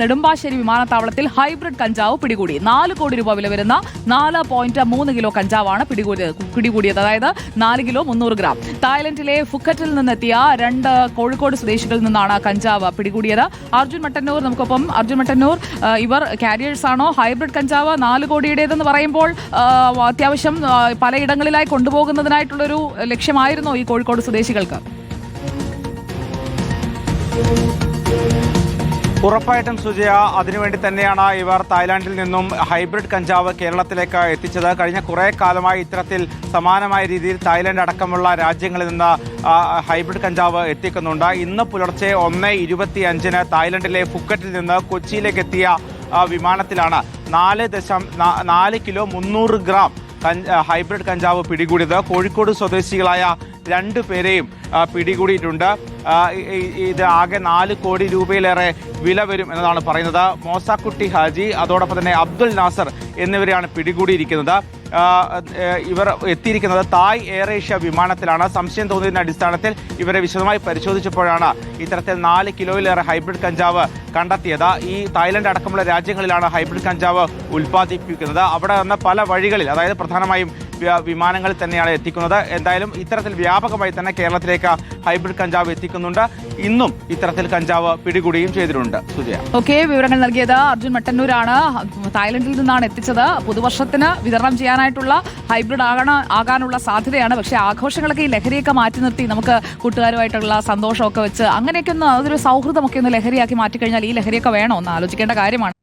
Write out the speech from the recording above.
നെടുമ്പാശ്ശേരി വിമാനത്താവളത്തിൽ ഹൈബ്രിഡ് കഞ്ചാവ് പിടികൂടി. നാല് കോടി രൂപ വില വരുന്ന നാല് പോയിന്റ് മൂന്ന് കിലോ കഞ്ചാവാണ് പിടികൂടിയത് പിടികൂടിയത്. അതായത് നാല് കിലോ മുന്നൂറ് ഗ്രാം. തായ്ലൻഡിലെ ഫുക്കറ്റിൽ നിന്നെത്തിയ രണ്ട് കോഴിക്കോട് സ്വദേശികളിൽ നിന്നാണ് കഞ്ചാവ് പിടികൂടിയത്. അർജുൻ മട്ടന്നൂർ നമുക്കൊപ്പം അർജുൻ മട്ടന്നൂർ ഇവർ കാരിയേഴ്സ് ആണോ? ഹൈബ്രിഡ് കഞ്ചാവ് നാല് കോടിയുടേതെന്ന് പറയുമ്പോൾ അത്യാവശ്യം പലയിടങ്ങളിലായി കൊണ്ടുപോകുന്നതിനായിട്ടുള്ളൊരു ലക്ഷ്യമായിരുന്നോ ഈ കോഴിക്കോട് സ്വദേശികൾക്ക്? ഉറപ്പായിട്ടും സുജയ അതിനുവേണ്ടി തന്നെയാണ് ഇവർ തായ്ലാന്റിൽ നിന്നും ഹൈബ്രിഡ് കഞ്ചാവ് കേരളത്തിലേക്ക് എത്തിച്ചത്. കഴിഞ്ഞ കുറേ കാലമായി ഇത്തരത്തിൽ സമാനമായ രീതിയിൽ തായ്ലാന്റ് അടക്കമുള്ള രാജ്യങ്ങളിൽ നിന്ന് ഹൈബ്രിഡ് കഞ്ചാവ് എത്തിക്കുന്നുണ്ട്. ഇന്ന് പുലർച്ചെ ഒന്ന് ഇരുപത്തി അഞ്ചിന് തായ്ലൻഡിലെ ഫുക്കറ്റിൽ നിന്ന് കൊച്ചിയിലേക്ക് എത്തിയ വിമാനത്തിലാണ് നാല് ദശം നാല് കിലോ മുന്നൂറ് ഗ്രാം ഹൈബ്രിഡ് കഞ്ചാവ് പിടികൂടിയത്. കോഴിക്കോട് സ്വദേശികളായ രണ്ടു പേരെയും പിടികൂടിയിട്ടുണ്ട്. ഇത് ആകെ നാല് കോടി രൂപയിലേറെ വില വരും എന്നതാണ് പറയുന്നത്. മോസാക്കുട്ടി ഹാജി അതോടൊപ്പം തന്നെ അബ്ദുൽ നാസർ എന്നിവരെയാണ് പിടികൂടിയിരിക്കുന്നത്. ഇവർ എത്തിയിരിക്കുന്നത് തായ് എയർ ഏഷ്യ വിമാനത്തിലാണ്. സംശയം തോന്നിയതിന്റെ അടിസ്ഥാനത്തിൽ ഇവരെ വിശദമായി പരിശോധിച്ചപ്പോഴാണ് ഇത്തരത്തിൽ നാല് കിലോയിലേറെ ഹൈബ്രിഡ് കഞ്ചാവ് കണ്ടെത്തിയത്. ഈ തായ്ലൻഡ് അടക്കമുള്ള രാജ്യങ്ങളിലാണ് ഹൈബ്രിഡ് കഞ്ചാവ് ഉൽപ്പാദിപ്പിക്കുന്നത്. അവിടെ നിന്ന് പല വഴികളിൽ അതായത് പ്രധാനമായും വ്യ- വിമാനങ്ങളിൽ തന്നെയാണ് എത്തിക്കുന്നത്. എന്തായാലും ഇത്തരത്തിൽ വ്യാപകമായി തന്നെ കേരളത്തിലേക്ക് ഹൈബ്രിഡ് കഞ്ചാവ് എത്തിക്കുന്നുണ്ട്. ഇന്നും ഇത്തരത്തിൽ കഞ്ചാവ് പിടികൂടുകയും ചെയ്തിട്ടുണ്ട്. ഓക്കെ വിവരങ്ങൾ നൽകിയത് അർജുൻ മട്ടന്നൂരാണ്. തായ്ലൻഡിൽ നിന്നാണ് എത്തിച്ചത്. പുതുവർഷത്തിന് വിതരണം ചെയ്യാനായിട്ടുള്ള ഹൈബ്രിഡ് ആകണ ആകാനുള്ള സാധ്യതയാണ്. പക്ഷേ ആഘോഷങ്ങളൊക്കെ ഈ ലഹരിയൊക്കെ മാറ്റി നിർത്തി നമുക്ക് കൂട്ടുകാരുമായിട്ടുള്ള സന്തോഷമൊക്കെ വെച്ച് അങ്ങനെയൊക്കെ ഒന്ന് അതൊരു സൗഹൃദമൊക്കെ ഒന്ന് ലഹരിയാക്കി മാറ്റിക്കഴിഞ്ഞാൽ ഈ ലഹരിയൊക്കെ വേണോ? എന്ന് ആലോചിക്കേണ്ട കാര്യമാണ്.